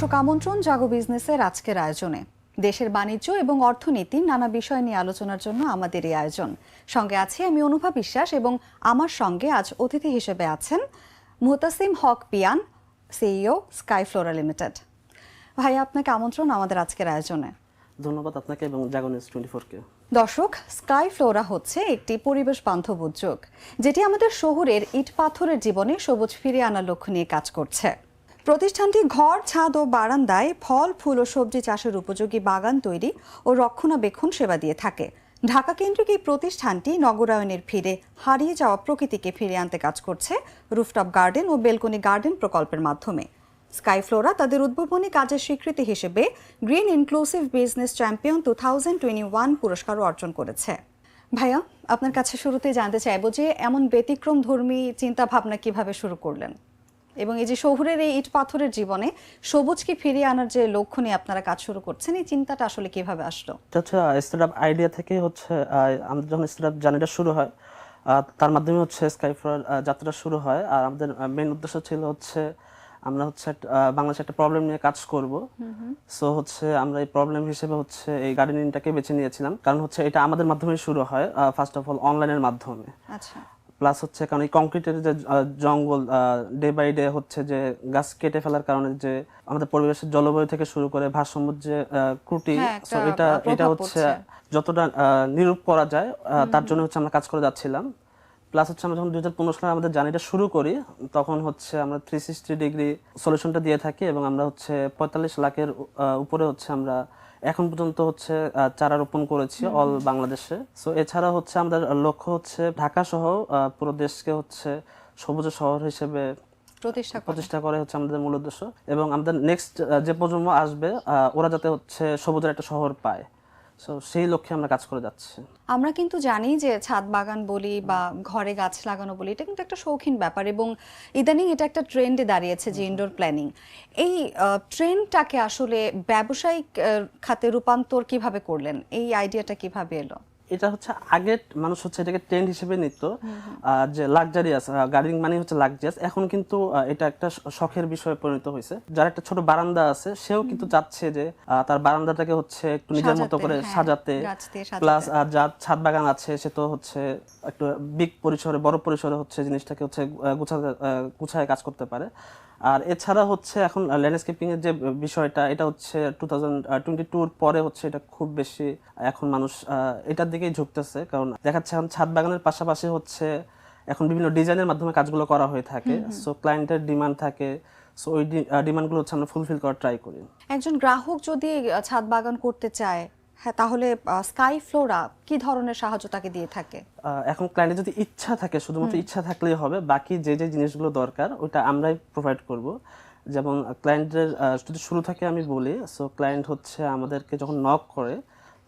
দর্শক আমন্ত্রণ জাগো বিজনেসের আজকের আয়োজনে। দেশের বাণিজ্য এবং অর্থনীতি নানা বিষয় নিয়ে আলোচনার জন্য আমাদের এই আয়োজন। সঙ্গে আছি আমি অনুভা বিশ্বাস এবং আমার সঙ্গে আজ অতিথি হিসেবে আছেন Muhtasim Haque Piyan CEO Sky Flora limited. ভাই আপনাকে আমন্ত্রণ আমাদের আজকের আয়োজনে। ধন্যবাদ আপনাকে এবং জাগনিউজ টোয়েন্টি ফোরকে। দর্শক স্কাই ফ্লোরা হচ্ছে একটি পরিবেশ বান্ধব উদ্যোগ যেটি আমাদের শহরের ইট পাথরের জীবনে সবুজ ফিরিয়ে আনার লক্ষ্য নিয়ে কাজ করছে। প্রতিষ্ঠানটি ঘর, ছাদ ও বারান্দায় ফল, ফুল ও সবজি চাষের উপযোগী বাগান তৈরি ও রক্ষণাবেক্ষণ সেবা দিয়ে থাকে। ঢাকা কেন্দ্রিক এই প্রতিষ্ঠানটি নগরায়নের ফিরে হারিয়ে যাওয়া প্রকৃতিকে ফিরে আনতে কাজ করছে রুফটপ গার্ডেন ও বেলকনি গার্ডেন প্রকল্পের মাধ্যমে। স্কাই ফ্লোরা তাদের উদ্ভাবনী কাজের স্বীকৃতি হিসেবে green inclusive business champion two thousand twenty one পুরস্কারও অর্জন করেছে। ভাইয়া, আপনার কাছে শুরুতে জানতে চাইব যে এমন ব্যতিক্রম ধর্মী চিন্তা ভাবনা কীভাবে শুরু করলেন? এবং এই যে শহুরের এই ইট পাথরের জীবনে সবুজকে ফিরিয়ে আনার যে লক্ষ্য নিয়ে আপনারা কাজ শুরু করছেন এই চিন্তাটা আসলে কীভাবে আসলো? এটা হচ্ছে স্টার্ট আইডিয়া থেকে হচ্ছে আমাদের যখন স্টার্ট জার্নিটা শুরু হয় তার মাধ্যমে হচ্ছে স্কাইফ্লোর যাত্রা শুরু হয়। আর আমাদের মেন উদ্দেশ্য ছিল হচ্ছে আমরা হচ্ছে বাংলাদেশে একটা প্রবলেম নিয়ে কাজ করব। সো হচ্ছে আমরা এই প্রবলেম হিসেবে হচ্ছে এই গার্ডেনিংটাকে বেছে নিয়েছিলাম। কারণ হচ্ছে এটা আমাদের মাধ্যমে শুরু হয় ফার্স্ট অফ অল অনলাইনের মাধ্যমে। আচ্ছা। প্লাস হচ্ছে কারণ এই কংক্রিটের যে জঙ্গল ডে বাই ডে হচ্ছে যে গাছ কেটে ফেলার কারণে যে আমাদের পরিবেশের জলবায়ু থেকে শুরু করে ভারসাম্যের যে ত্রুটি হ্যাঁ, এটা এটা হচ্ছে যতটা নিরূপ করা যায় তার জন্য হচ্ছে আমরা কাজ করে যাচ্ছিলাম। প্লাস হচ্ছে আমরা যখন দুই হাজার পনেরো সালে আমাদের জার্নিটা শুরু করি তখন হচ্ছে আমরা থ্রি সিক্সটি ডিগ্রি সলিউশনটা দিয়ে থাকি এবং আমরা হচ্ছে পঁয়তাল্লিশ লাখের উপরে হচ্ছে আমরা এখন পর্যন্ত হচ্ছে চারা রোপণ করেছি অল বাংলাদেশে। সো এছাড়া হচ্ছে আমাদের লক্ষ্য হচ্ছে ঢাকা সহ আহ, পুরো দেশকে হচ্ছে সবুজ শহর হিসেবে প্রতিষ্ঠা প্রতিষ্ঠা করে হচ্ছে আমাদের মূল উদ্দেশ্য। এবং আমাদের নেক্সট যে প্রজন্ম আসবে আহ, ওরা যাতে হচ্ছে সবুজের একটা শহর পায়। সো সেই লক্ষ্যে আমরা কাজ করে যাচ্ছি। আমরা কিন্তু জানি যে ছাদ বাগান বলি বা ঘরে গাছ লাগানো বলি এটা কিন্তু একটা শৌখিন ব্যাপার এবং ইদানিং এটা একটা ট্রেন্ডে দাঁড়িয়েছে যে ইনডোর প্ল্যানিং এই ট্রেন্ডটাকে আসলে ব্যবসায়িক খাতে রূপান্তর কীভাবে করলেন? এই আইডিয়াটা কীভাবে এলো? এটা হচ্ছে আগে মানুষ হচ্ছে এটাকে ট্রেন্ড হিসেবে নিত যে লাক্সারিয়াস গার্ডেনিং মানে হচ্ছে লাক্সারিয়াস এখন কিন্তু এটা একটা শখের বিষয়ে পরিণত হয়েছে। যার একটা ছোট বারান্দা আছে সেও কিন্তু চাচ্ছে যে তার বারান্দাটাকে হচ্ছে একটু নিজের মতো করে হ্যাঁ, সাজাতে। প্লাস যার ছাদ বাগান আছে সে তো হচ্ছে একটু বিগ পরিসরে বড় পরিসরে হচ্ছে জিনিসটাকে হচ্ছে গুছাতে গুছায় কাজ করতে পারে। আর এছাড়া হচ্ছে এখন ল্যান্ডস্কেপিং এর যে বিষয়টা এটা হচ্ছে টু থাউজেন্ড টোয়েন্টি টুর পরে হচ্ছে এটা খুব বেশি এখন মানুষ আহ, এটার দিকেই ঝুঁকতেছে। কারণ দেখাচ্ছে এখন ছাদ বাগানের পাশাপাশি হচ্ছে এখন বিভিন্ন ডিজাইনের মাধ্যমে কাজগুলো করা হয়ে থাকে। সো ক্লায়েন্টের ডিমান্ড থাকে। সো ওই ডিমান্ডগুলো হচ্ছে আমরা ফুলফিল করার ট্রাই করি। একজন গ্রাহক যদি ছাদ বাগান করতে চায় হ্যাঁ তাহলে স্কাই ফ্লোরা কি ধরনের সাহায্য তাকে দিয়ে থাকে? এখন ক্লায়েন্টের যদি ইচ্ছা থাকে শুধুমাত্র ইচ্ছা থাকলেই হবে বাকি যে যে জিনিসগুলো দরকার ওটা আমরাই প্রোভাইড করব। যেমন ক্লায়েন্টের যদি শুরু থাকে আমি বলি সো ক্লায়েন্ট হচ্ছে আমাদেরকে যখন নক করে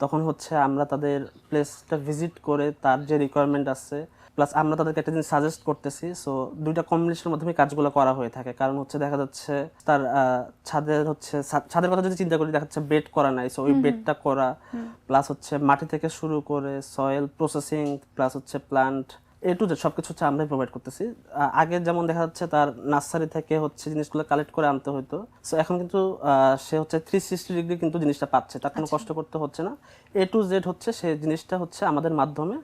তখন হচ্ছে আমরা তাদের প্লেসটা ভিজিট করে তার যে রিকোয়ারমেন্ট আছে প্লাস আমরা তাদেরকে একটা জিনিস সাজেস্ট করতেছি সো দুইটা কম্বিনেশনের মাধ্যমে কাজগুলো করা হয়ে থাকে। কারণ হচ্ছে দেখা যাচ্ছে তার ছাদের হচ্ছে ছাদের কথা যদি চিন্তা করি দেখা যাচ্ছে বেড করা নাই সো ওই বেডটা করা প্লাস হচ্ছে মাটি থেকে শুরু করে সয়েল প্রসেসিং প্লাস হচ্ছে প্লান্ট এ টু জেড সবকিছু হচ্ছে আমরাই প্রোভাইড করতেছি। আগে যেমন দেখা যাচ্ছে তার নার্সারি থেকে হচ্ছে জিনিসগুলো কালেক্ট করে আনতে হতো সো এখন কিন্তু সে হচ্ছে থ্রি সিক্সটি ডিগ্রি কিন্তু জিনিসটা পাচ্ছে তার কোনো কষ্ট করতে হচ্ছে না। এ টু জেড হচ্ছে সে জিনিসটা হচ্ছে আমাদের মাধ্যমে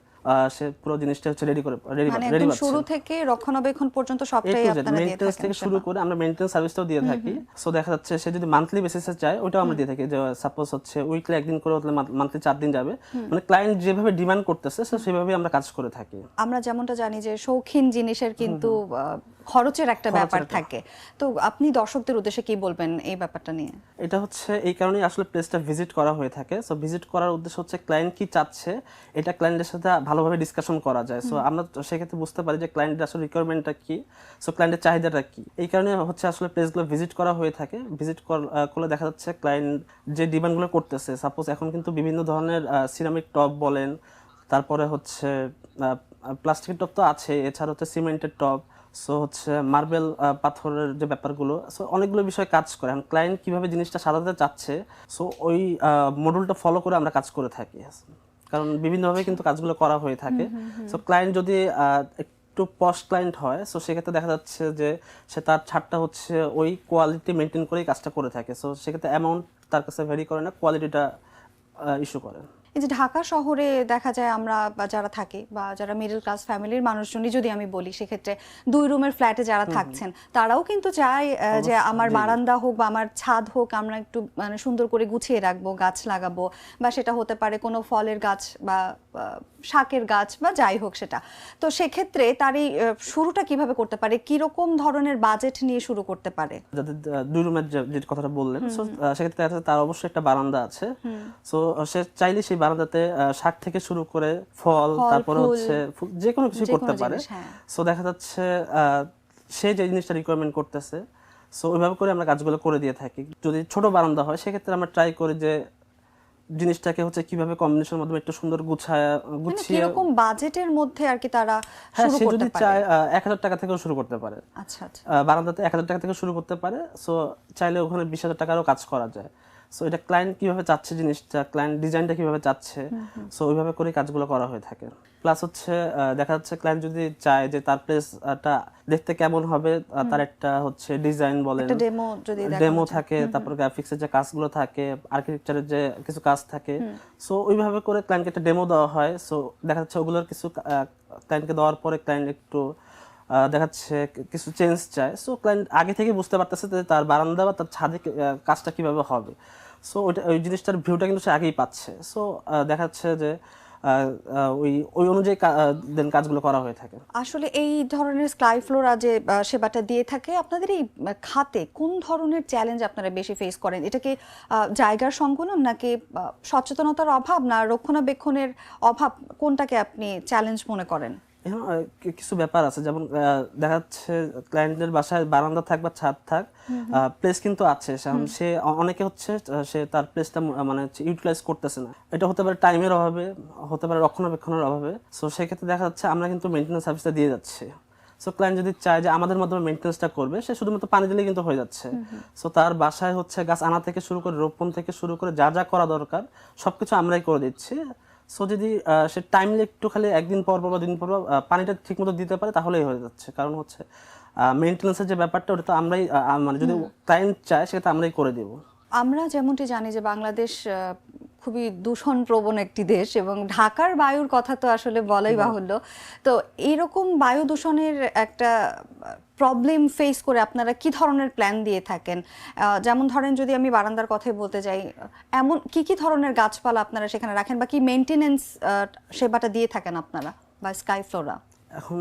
সে পুরো জিনিসটা হচ্ছে রেডি করে রেডি মানে রেডি শুরু থেকে রক্ষণাবেক্ষণ পর্যন্ত সবটাই আপনারা দিয়ে থাকেন থেকে শুরু করে আমরা মেইনটেন্স সার্ভিসটাও দিয়ে থাকি। সো দেখা যাচ্ছে সে যদি মান্থলি বেসিসে চায় ওটাও আমরা দিয়ে থাকি যে সাপোজ হচ্ছে উইকলি একদিন করে হলে মান্থলি চার দিন যাবে। মানে ক্লায়েন্ট যেভাবে ডিমান্ড করতেছে সেভাবেই আমরা কাজ করে থাকি। আমরা যেমনটা জানি যে শৌখিন জিনিসের কিন্তু খরচের একটা ব্যাপার থাকে। তো আপনি দর্শকদের উদ্দেশ্যে কি বলবেন এই ব্যাপারটা নিয়ে? এটা হচ্ছে এই কারণেই আসলে প্লেসটা ভিজিট করা হয়ে থাকে। সো ভিজিট করার উদ্দেশ্য হচ্ছে ক্লায়েন্ট কি চাচ্ছে এটা ক্লায়েন্টের সাথে ভালোভাবে ডিসকাশন করা যায়। সো আমরা সেক্ষেত্রে বুঝতে পারি যে ক্লায়েন্টের আসলে রিকোয়ারমেন্টটা কি। সো ক্লায়েন্টের চাহিদাটা কি। এই কারণে হচ্ছে আসলে প্লেসগুলো ভিজিট করা হয়ে থাকে। ভিজিট করলে দেখা যাচ্ছে ক্লায়েন্ট যে ডিমান্ডগুলো করতেছে সাপোজ এখন কিন্তু বিভিন্ন ধরনের সিরামিক টপ বলেন তারপরে হচ্ছে প্লাস্টিকের টপ তো আছে এছাড়া হচ্ছে সিমেন্টের টপ সো হচ্ছে মার্বেল পাথরের যে ব্যাপারগুলো সো অনেকগুলো বিষয় কাজ করে। এখন ক্লায়েন্ট কীভাবে জিনিসটা সাজাতে চাচ্ছে সো ওই মডেলটা ফলো করে আমরা কাজ করে থাকি কারণ বিভিন্নভাবে কিন্তু কাজগুলো করা হয়ে থাকে। সো ক্লায়েন্ট যদি একটু পস্ট ক্লায়েন্ট হয় সো সেক্ষেত্রে দেখা যাচ্ছে যে সে তার ছাড়টা হচ্ছে ওই কোয়ালিটি মেনটেন করেই কাজটা করে থাকে। সো সেক্ষেত্রে অ্যামাউন্ট তার কাছে ভ্যারি করে না কোয়ালিটিটা ইস্যু করে। এই যে ঢাকা শহরে দেখা যায় আমরা বা যারা থাকি বা যারা মিডল ক্লাস ফ্যামিলির মানুষজনই যদি আমি বলি সেক্ষেত্রে দুই রুমের ফ্ল্যাটে যারা থাকছেন তারাও কিন্তু চায় যে আমার বারান্দা হোক বা আমার ছাদ হোক আমরা একটু মানে সুন্দর করে গুছিয়ে রাখব গাছ লাগাবো বা সেটা হতে পারে কোনো ফলের গাছ বা শাকের গাছ বা যাই হোক সেটা। তো সেক্ষেত্রে তার এই শুরুটা কীভাবে করতে পারে? কীরকম ধরনের বাজেট নিয়ে শুরু করতে পারে? যাদের দুই রুমের যে কথাটা বললেন সো সেক্ষেত্রে তার অবশ্যই একটা বারান্দা আছে। সো সে চাইলে সেই বারান্দাতে শাক থেকে শুরু করে ফল তারপরে হচ্ছে যে কোনো কিছু করতে পারে। জিনিস, হ্যাঁ। সো দেখা যাচ্ছে আহ, সে যে জিনিসটা রিকোয়ারমেন্ট করতেছে সো ওইভাবে করে আমরা কাজগুলো করে দিয়ে থাকি। যদি ছোট বারান্দা হয় সেক্ষেত্রে আমরা ট্রাই করি যে জিনিসটাকে হচ্ছে কীভাবে কম্বিনেশনের মাধ্যমে একটু সুন্দর গুছায় মানে গুছিয়ে কীরকম বাজেটের মধ্যে আর কি তারা হ্যাঁ সে পারে যদি চায় এক হাজার টাকা থেকেও শুরু করতে পারে। আচ্ছা আচ্ছা। বারান্দাতে এক হাজার টাকা থেকে শুরু করতে পারে সো চাইলে ওখানে বিশ হাজার টাকারও কাজ করা যায়। সো এটা ক্লায়েন্ট কীভাবে চাচ্ছে জিনিসটা ক্লায়েন্ট ডিজাইনটা কীভাবে চাচ্ছে সো ওইভাবে করে কাজগুলো করা হয়ে থাকে। প্লাস হচ্ছে দেখা যাচ্ছে ক্লায়েন্ট যদি চায় যে তার প্লেসটা দেখতে কেমন হবে তার একটা হচ্ছে ডিজাইন বলেন ডেমো যদি ডেমো থাকে তারপর গ্রাফিক্সের যে কাজগুলো থাকে আর্কিটেকচারের যে কিছু কাজ থাকে সো ওইভাবে করে ক্লায়েন্টকে একটা ডেমো দেওয়া হয় সো দেখা যাচ্ছে ওগুলোর কিছু ক্লায়েন্টকে দেওয়ার পরে ক্লায়েন্ট একটু আহ, দেখা যাচ্ছে কিছু চেঞ্জ চায় সো ক্লায়েন্ট আগে থেকে বুঝতে পারতেছে যে তার বারান্দা বা তার ছাদে কাজটা কীভাবে হবে। সো ওইটা ওই জিনিসটার ভিউটা কিন্তু সে আগেই পাচ্ছে। সো দেখা যাচ্ছে যে ওই ওই অনুযায়ী দেন কাজগুলো করা হয়ে থাকে। আসলে এই ধরনের স্কাই ফ্লোরা যে সেবাটা দিয়ে থাকে, আপনাদের এই খাতে কোন ধরনের চ্যালেঞ্জ আপনারা বেশি ফেস করেন? এটা কি জায়গার সংকুলন নাকি সচেতনতার অভাব না রক্ষণাবেক্ষণের অভাব? কোনটাকে আপনি চ্যালেঞ্জ মনে করেন? কিছু ব্যাপার আছে। যেমন দেখা যাচ্ছে ক্লায়েন্টের বাসায় বারান্দা থাক বা ছাদ থাক প্লেস কিন্তু আছে। সে অনেকে হচ্ছে সে তার প্লেসটা মানে ইউটিলাইজ করতেছে না। এটা হতে পারে টাইমের অভাবে হতে পারে রক্ষণাবেক্ষণের অভাবে। সো সেক্ষেত্রে দেখা যাচ্ছে আমরা কিন্তু মেনটেন্যান্স সার্ভিসটা দিয়ে যাচ্ছি। সো ক্লায়েন্ট যদি চায় যে আমাদের মাধ্যমে মেনটেন্যান্সটা করবে সে শুধুমাত্র পানি দিলে কিন্তু হয়ে যাচ্ছে। সো তার বাসায় হচ্ছে গাছ আনা থেকে শুরু করে রোপণ থেকে শুরু করে যা যা করা দরকার সবকিছু আমরাই করে দিচ্ছি। সো যদি আহ, সে টাইমলি একটু খালি একদিন পর পর বা দিন পর পর ঠিক পানিটা ঠিকমতো দিতে পারে তাহলেই হয়ে যাচ্ছে। কারণ হচ্ছে মেনটেন্যান্সের যে ব্যাপারটা ওটা তো আমরাই মানে যদি টাইম চায় সেটা আমরাই করে দেবো। আমরা যেমনটি জানি যে বাংলাদেশ খুবই দূষণ প্রবণ একটি দেশ এবং ঢাকার বায়ুর কথা তো আসলে বলাই বাহুল্য। তো এইরকম বায়ু দূষণের একটা প্রবলেম ফেস করে আপনারা কি ধরনের প্ল্যান দিয়ে থাকেন? যেমন ধরেন যদি আমি বারান্দার কথাই বলতে যাই এমন কি কি ধরনের গাছপালা আপনারা সেখানে রাখেন বা কি মেনটেনেন্স সেবাটা দিয়ে থাকেন আপনারা বা স্কাই ফ্লোরা এখন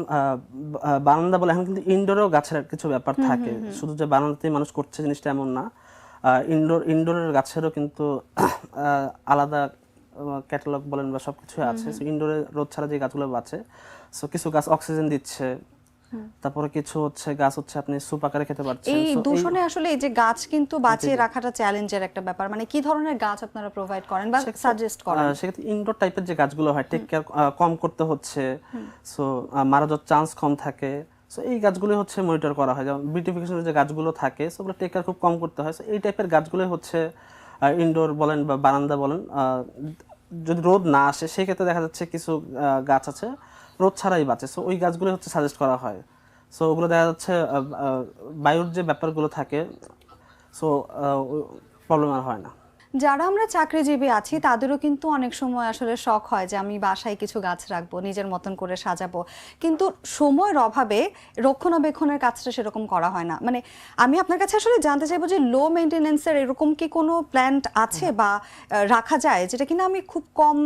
বারান্দা বলে এখন কিন্তু ইনডোরেও গাছের কিছু ব্যাপার থাকে। শুধু যে বারান্দাতেই মানুষ করছে জিনিসটা এমন না। ইনডোর ইনডোরের গাছেরও কিন্তু আলাদা ক্যাটালগ বলেন বা সব কিছু আছে। ইনডোরে রোদ ছাড়া যে গাছগুলো বাঁচে সো কিছু গাছ অক্সিজেন দিচ্ছে। তারপরে কিছু হচ্ছে গাছ হচ্ছে আপনি সুপ আকারে খেতে পারছেন। এই দূষণে আসলে এই যে গাছ কিন্তু বাঁচিয়ে রাখাটা চ্যালেঞ্জের একটা ব্যাপার। মানে কি ধরনের গাছ আপনারা প্রোভাইড করেন বা সাজেস্ট করেন? সেক্ষেত্রে ইনডোর টাইপের যে গাছগুলো হয় টেক কেয়ার কম করতে হচ্ছে। সো মারা যাওয়ার চান্স কম থাকে। সো এই গাছগুলো হচ্ছে মনিটর করা হয়। যেমন বিউটিফিকেশনের যে গাছগুলো থাকে সেগুলো টেক কেয়ার খুব কম করতে হয়। সো এই টাইপের গাছগুলো হচ্ছে ইনডোর বলেন বা বারান্দা বলেন যদি রোদ না আসে সেক্ষেত্রে দেখা যাচ্ছে কিছু গাছ আছে, রোদ ছাড়াই বাঁচে। সো ওই গাছগুলো হচ্ছে সাজেস্ট করা হয়। সো ওগুলো দেখা যাচ্ছে বায়ুর যে ব্যাপারগুলো থাকে সো প্রবলেম আর হয় না। যারা আমরা চাকরিজীবী আছি তাদেরও কিন্তু অনেক সময় আসলে শখ হয় যে আমি বাসায় কিছু গাছ রাখব নিজের মতন করে সাজাবো। কিন্তু সময়ের অভাবে রক্ষণাবেক্ষণের কাজটা সেরকম করা হয় না। মানে আমি আপনার কাছে আসলে জানতে চাইব যে লো মেনটেনেন্সের এরকম কি কোনো প্ল্যান্ট আছে বা রাখা যায় যেটা কিনা আমি খুব কম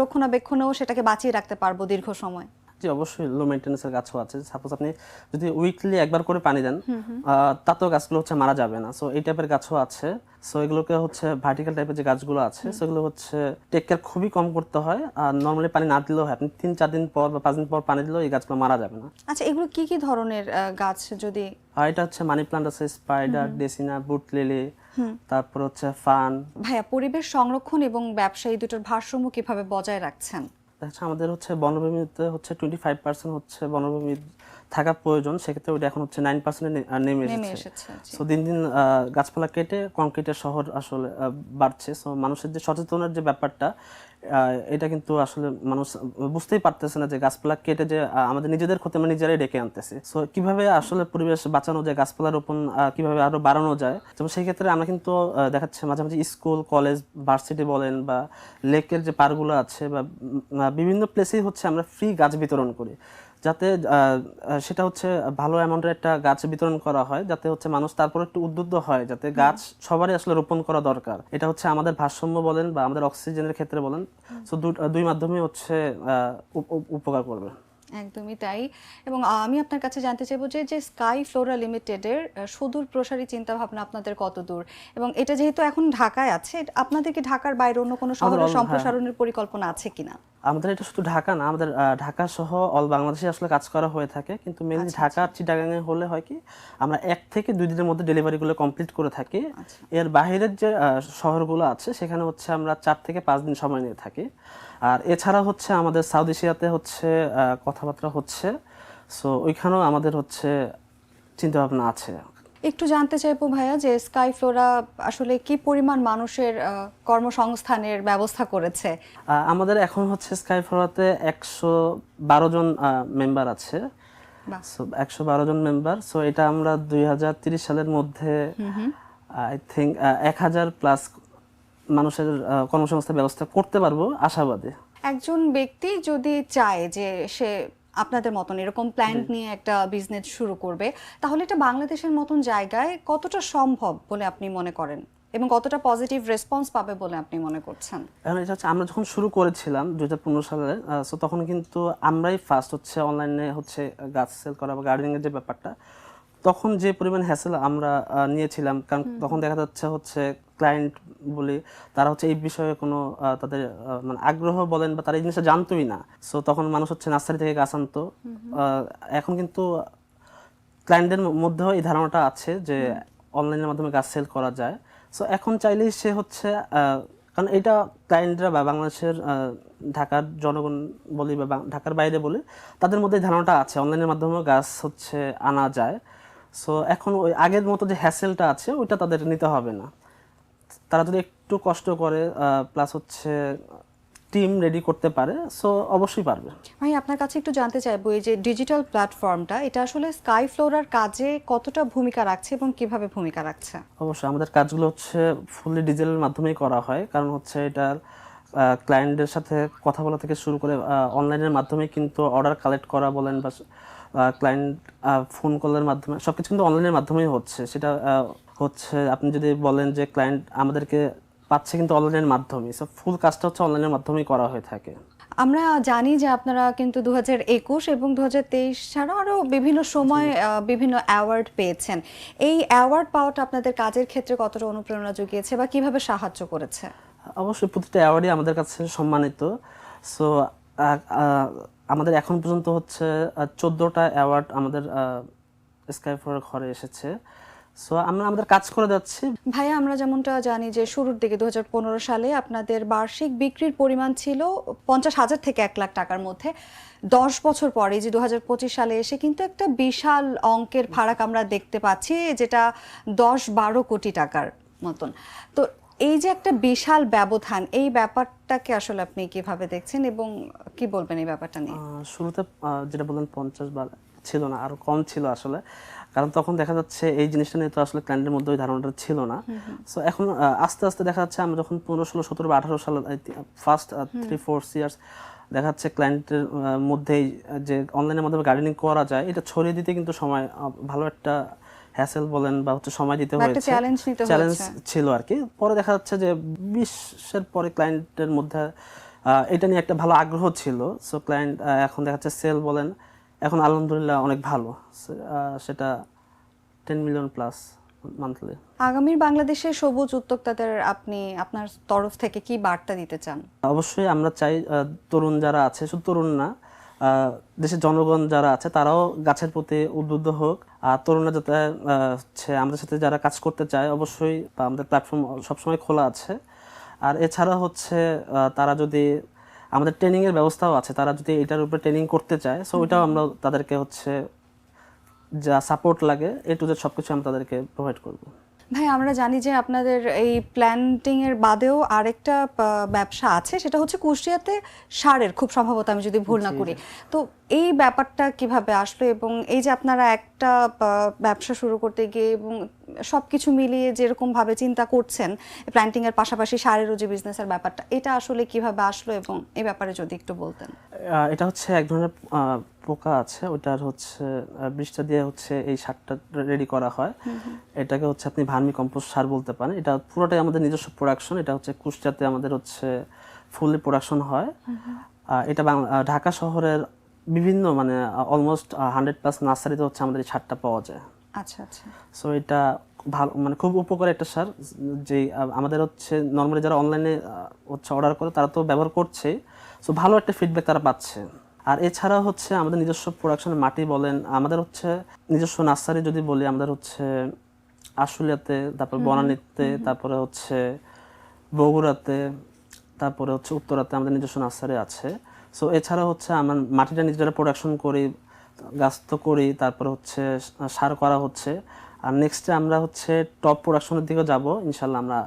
রক্ষণাবেক্ষণেও সেটাকে বাঁচিয়ে রাখতে পারব দীর্ঘ সময়? জি অবশ্যই লো মেনটেন্সের গাছও আছে। সাপোজ আপনি যদি উইকলি একবার করে পানি দেন আহ, তাতেও গাছগুলো হচ্ছে মারা যাবে না। সো এই টাইপের গাছও আছে। সো এগুলোকে হচ্ছে ভার্টিক্যাল টাইপের যে গাছগুলো আছে সেগুলো হচ্ছে টেক কেয়ার খুবই কম করতে হয়। আর নর্মালি পানি না দিলেও হয়। আপনি তিন চার দিন পর বা পাঁচ দিন পর পানি দিলেও এই গাছগুলো মারা যাবে না। আচ্ছা এগুলো কি কি ধরনের গাছ যদি আর এটা হচ্ছে মানি প্লান্ট আছে স্পাইডার ডেসিনা বুট লিলি তারপর হচ্ছে ফান। ভাইয়া পরিবেশ সংরক্ষণ এবং ব্যবসা এই দুটোর ভারসাম্য কীভাবে বজায় রাখছেন? আচ্ছা আমাদের হচ্ছে বনভূমিতে হচ্ছে টোয়েন্টি ফাইভ পার্সেন্ট হচ্ছে বনভূমি থাকা প্রয়োজন সেক্ষেত্রে ওটা এখন হচ্ছে নাইন পার্সেন্টে নেমে এসেছে। সো দিন দিন আহ, গাছপালা কেটে কংক্রিটের শহর আসলে বাড়ছে। সো মানুষের যে সচেতনার যে ব্যাপারটা এটা কিন্তু আসলে মানুষ বুঝতেই পারতেছে না যে গাছপালা কেটে যে আমাদের নিজেদের ক্ষতি আমরা নিজেরাই ডেকে আনতেছে। সো কীভাবে আসলে পরিবেশ বাঁচানো যায়, গাছপালা রোপণ কীভাবে আরও বাড়ানো যায়? যেমন সেই ক্ষেত্রে আমরা কিন্তু দেখাচ্ছে মাঝে মাঝে স্কুল, কলেজ ভার্সিটি বলেন বা লেকের যে পার্কগুলো আছে বা বিভিন্ন প্লেসেই হচ্ছে আমরা ফ্রি গাছ বিতরণ করি। যাতে সেটা হচ্ছে ভালো অ্যামাউন্টের একটা গাছ বিতরণ করা হয় যাতে হচ্ছে মানুষ তারপর একটু উদ্বুদ্ধ হয় যাতে গাছ সবারই আসলে রোপণ করা দরকার। এটা হচ্ছে আমাদের ভারসাম্য বলেন বা আমাদের অক্সিজেনের ক্ষেত্রে বলেন। সো দুই মাধ্যমে হচ্ছে উপকার করবে। একদমই তাই। এবং আমি আপনার কাছে জানতে চাইব যে যে স্কাই ফ্লোরা লিমিটেডের সুদূর প্রসারী চিন্তা ভাবনা আপনাদের কত দূর এবং এটা যেহেতু এখন ঢাকায় আছে আপনাদের কি ঢাকার বাইরে অন্য কোনো শহরে হ্যাঁ। সম্প্রসারণের পরিকল্পনা আছে কিনা? আমাদের এটা শুধু ঢাকা না আমাদের ঢাকা সহ অল বাংলাদেশে আসলে কাজ করা হয়ে থাকে। কিন্তু মেনলি ঢাকা আর চিটাগাঙে হলে হয় কি আমরা এক থেকে দুই দিনের মধ্যে ডেলিভারিগুলো কমপ্লিট করে থাকি। এর বাইরের যে শহরগুলো আছে সেখানে হচ্ছে আমরা চার থেকে পাঁচ দিন সময় নিয়ে থাকি। আর এছাড়া হচ্ছে আমাদের সাউথ এশিয়াতে হচ্ছে কথাবার্তা হচ্ছে। সো ওইখানেও আমাদের হচ্ছে চিন্তা ভাবনা আছে। একটু জানতে চাইব ভাইয়া যে স্কাই ফ্লোরা আসলে কি পরিমাণ মানুষের কর্মসংস্থানের ব্যবস্থা করেছে? আমাদের এখন হচ্ছে স্কাই ফ্লোরাতে একশো বারো জন মেম্বার আছে। সো একশো বারো জন মেম্বার। সো এটা আমরা দুই হাজার তিরিশ সালের মধ্যে আই থিঙ্ক এক হাজার প্লাস মানুষের কর্মসংস্থান ব্যবস্থা করতে পারব আশাবাদী। একজন ব্যক্তি যদি চায় যে সে আপনাদের মতন এরকম প্ল্যান নিয়ে একটা বিজনেস শুরু করবে তাহলে এটা বাংলাদেশের মতন জায়গায় কতটা সম্ভব বলে আপনি মনে করেন? এবং কতটা পজিটিভ রেসপন্স পাবে বলে আপনি মনে করছেন? এটা হচ্ছে আমরা যখন শুরু করেছিলাম দু হাজার পনেরো সালে সো তখন কিন্তু আমরাই ফার্স্ট হচ্ছে অনলাইনে হচ্ছে গাছ সেল করা বা গার্ডেনিং এর যে ব্যাপারটা তখন যে পরিমাণ হ্যাসেল আমরা নিয়েছিলাম কারণ তখন দেখা যাচ্ছে হচ্ছে ক্লায়েন্ট বলি তারা হচ্ছে এই বিষয়ে কোনো তাদের মানে আগ্রহ বলেন বা তারা এই জিনিসটা জানতোই না। সো তখন মানুষ হচ্ছে নার্সারি থেকে গাছ আনতো। এখন কিন্তু ক্লায়েন্টদের মধ্যেও এই ধারণাটা আছে যে অনলাইনের মাধ্যমে গাছ সেল করা যায়। সো এখন চাইলেই সে হচ্ছে কারণ এটা ক্লায়েন্টরা বা বাংলাদেশের ঢাকার জনগণ বলি বা ঢাকার বাইরে বলি তাদের মধ্যে এই ধারণাটা আছে। অনলাইনের মাধ্যমেও গাছ হচ্ছে আনা যায়। সো এখন ওই আগের মতো যে হ্যাসেলটা আছে ওইটা তাদের নিতে হবে না। তারা যদি একটু কষ্ট করে প্লাস হচ্ছে টিম রেডি করতে পারে সো অবশ্যই পারবে। ভাই আপনার কাছে একটু জানতে চাইব এই যে ডিজিটাল প্ল্যাটফর্মটা এটা আসলে স্কাই ফ্লোরার কাজে কতটা ভূমিকা রাখছে এবং কীভাবে ভূমিকা রাখছে? অবশ্যই আমাদের কাজগুলো হচ্ছে ফুললি ডিজিটাল মাধ্যমেই করা হয় কারণ হচ্ছে এটা ক্লায়েন্টের সাথে কথা বলা থেকে শুরু করে অনলাইনের মাধ্যমে কিন্তু অর্ডার কালেক্ট করা বলেন বা ক্লায়েন্ট ফোন কলের মাধ্যমে সবকিছু কিন্তু অনলাইনের মাধ্যমেই হচ্ছে। সেটা হচ্ছে আপনি যদি বলেন যে ক্লায়েন্ট আমাদেরকে পাচ্ছে কিন্তু অনলাইনের মাধ্যমে সব ফুল কাজটা হচ্ছে অনলাইনের মাধ্যমেই করা হয়ে থাকে। আমরা জানি যে আপনারা কিন্তু দু হাজার একুশ এবং দু হাজার তেইশ ছাড়াও আরও বিভিন্ন সময় বিভিন্ন অ্যাওয়ার্ড পেয়েছেন। এই অ্যাওয়ার্ড পাওয়াটা আপনাদের কাজের ক্ষেত্রে কতটা অনুপ্রেরণা জুগিয়েছে বা কীভাবে সাহায্য করেছে? অবশ্যই প্রতিটা অ্যাওয়ার্ডই আমাদের কাছে সম্মানিত। সো আমাদের এখন পর্যন্ত হচ্ছে চোদ্দোটা অ্যাওয়ার্ড আমাদের স্কাই ফোর ঘরে এসেছে। সো আমরা আমাদের কাজ করে যাচ্ছি। ভাইয়া আমরা যেমনটা জানি যে শুরুর দিকে দুহাজার পনেরো সালে আপনাদের বার্ষিক বিক্রির পরিমাণ ছিল পঞ্চাশ হাজার থেকে এক লাখ টাকার মধ্যে। দশ বছর পরে যে দুহাজার পঁচিশ সালে এসে কিন্তু একটা বিশাল অঙ্কের ফারাক আমরা দেখতে পাচ্ছি যেটা দশ বারো কোটি টাকার মতন। তো এই যে একটা বিশাল ব্যবধান এই ব্যাপারটাকে আসলে আপনি কীভাবে দেখছেন এবং কি বলবেন এই ব্যাপারটা নিয়ে? শুরুতে যেটা বললেন পঞ্চাশ ছিল না আরও কম ছিল আসলে। কারণ তখন দেখা যাচ্ছে এই জিনিসটা নিয়ে তো আসলে ক্লায়েন্টের মধ্যে ওই ধারণাটা ছিল না। সো এখন আস্তে আস্তে দেখা যাচ্ছে আমরা যখন পনেরো ষোলো সতেরো বা আঠারো সাল ফার্স্ট থ্রি ফোর ইয়ার্স দেখা যাচ্ছে ক্লায়েন্টের মধ্যেই যে অনলাইনের মাধ্যমে গার্ডেনিং করা যায় এটা ছড়িয়ে দিতে কিন্তু সময় ভালো একটা হ্যাসেল বলেন বা হচ্ছে সময় দিতে হয়েছে। চ্যালেঞ্জ ছিল আর কি। পরে দেখা যাচ্ছে যে বিশের পরে ক্লায়েন্টের মধ্যে এটা নিয়ে একটা ভালো আগ্রহ ছিল। সো ক্লায়েন্ট এখন দেখা যাচ্ছে সেল বলেন এখন আলহামদুলিল্লাহ অনেক ভালো। সেটা টেন মিলিয়ন প্লাস মান্থলি আগামীর বাংলাদেশের সবুজ উদ্যোক্তাদের আপনি আপনার তরফ থেকে কি বার্তা দিতে চান? অবশ্যই আমরা চাই তরুণ যারা আছে শুধু তরুণ না দেশের জনগণ যারা আছে তারাও গাছের প্রতি উদ্বুদ্ধ হোক। আর তরুণরা যাতে হচ্ছে আমাদের সাথে যারা কাজ করতে চায় অবশ্যই আমাদের প্ল্যাটফর্ম সবসময় খোলা আছে। আর এছাড়া হচ্ছে তারা যদি আমাদের ট্রেনিং এর ব্যবস্থাও আছে তারা যদি এটার উপরে ট্রেনিং করতে চায় সো ওইটাও আমরা তাদেরকে হচ্ছে যা সাপোর্ট লাগে এ টু জেড সবকিছু আমরা তাদেরকে প্রোভাইড করব। ভাই আমরা জানি যে আপনাদের এই প্ল্যান্টিং এর বাদেও আরেকটা ব্যবসা আছে সেটা হচ্ছে কুষ্টিয়াতে সারের খুব সম্ভবত আমি যদি ভুল না করি। তো এই ব্যাপারটা কীভাবে আসলো এবং এই যে আপনারা একটা ব্যবসা শুরু করতে গিয়ে এবং সবকিছু মিলিয়ে যেরকম ভাবে চিন্তা করছেন প্ল্যান্টিং এর পাশাপাশি সারেরও যে বিজনেসের ব্যাপারটা এটা আসলে কীভাবে আসলো এবং এই ব্যাপারে যদি একটু বলতেন। এটা হচ্ছে এক ধরনের পোকা আছে ওটার হচ্ছে বৃষ্টি দিয়ে হচ্ছে এই সারটা রেডি করা হয়। এটাকে হচ্ছে আপনি ভার্মি কম্পোস্ট সার বলতে পারেন। এটা পুরোটাই আমাদের নিজস্ব প্রোডাকশন এটা হচ্ছে কুষ্টিয়াতে আমাদের হচ্ছে ফুললি প্রোডাকশন হয়। এটা ঢাকা শহরের বিভিন্ন মানে অলমোস্ট হান্ড্রেড প্লাস নার্সারিতে হচ্ছে আমাদের এই সারটা পাওয়া যায়। আচ্ছা আচ্ছা। সো এটা ভালো মানে খুব উপকারী একটা সার যে আমাদের হচ্ছে নর্মালি যারা অনলাইনে হচ্ছে অর্ডার করে তারা তো ব্যবহার করছে। সো ভালো একটা ফিডব্যাক তারা পাচ্ছে। আর এছাড়া হচ্ছে আমাদের নিজস্ব প্রোডাকশনের মাটি বলেন আমাদের হচ্ছে নিজস্ব নার্সারি যদি বলি আমাদের হচ্ছে আশুলিয়াতে তারপর বনানীতে তারপরে হচ্ছে বগুড়াতে তারপরে হচ্ছে উত্তরাতে আমাদের নিজস্ব নার্সারি আছে। সো এছাড়া হচ্ছে আমার মাটিটা নিজেরা প্রোডাকশন করি গাছ তো করি, তারপরে হচ্ছে সার করা হচ্ছে। আর নেক্সটে আমরা হচ্ছে টপ প্রোডাকশনের দিকে যাব, ইনশাল্লাহ আমরা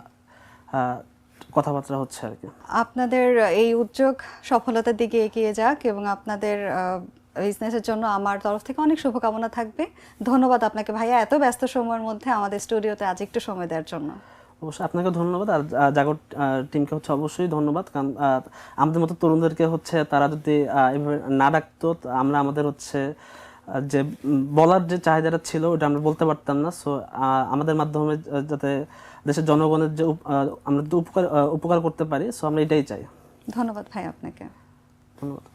কথাবার্তা হচ্ছে আর কি। আপনাদের এই উদ্যোগ সফলতার দিকে এগিয়ে যাক এবং আপনাদের বিজনেসের জন্য আমার তরফ থেকে অনেক শুভকামনা থাকবে। ধন্যবাদ আপনাকে ভাইয়া এত ব্যস্ত সময়ের মধ্যে আমাদের স্টুডিওতে আজ একটু সময় দেওয়ার জন্য। অবশ্যই আপনাকে ধন্যবাদ আর জাগর টিমকে হচ্ছে অবশ্যই ধন্যবাদ। কারণ আমাদের মতো তরুণদেরকে হচ্ছে তারা যদি এভাবে না ডাকতো আমরা আমাদের হচ্ছে যে বলার যে চাহিদাটা ছিল ওটা আমরা বলতে পারতাম না। সো আমাদের মাধ্যমে যাতে দেশের জনগণের যে আমরা যদি উপকার উপকার করতে পারি সো আমরা এটাই চাই। ধন্যবাদ ভাই আপনাকে। ধন্যবাদ।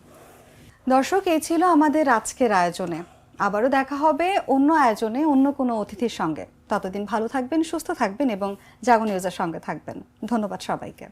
দর্শক এই ছিল আমাদের আজকের আয়োজনে। আবারও দেখা হবে অন্য আয়োজনে অন্য কোনো অতিথির সঙ্গে। ততদিন ভালো থাকবেন সুস্থ থাকবেন এবং জাগো নিউজের সঙ্গে থাকবেন। ধন্যবাদ সবাইকে।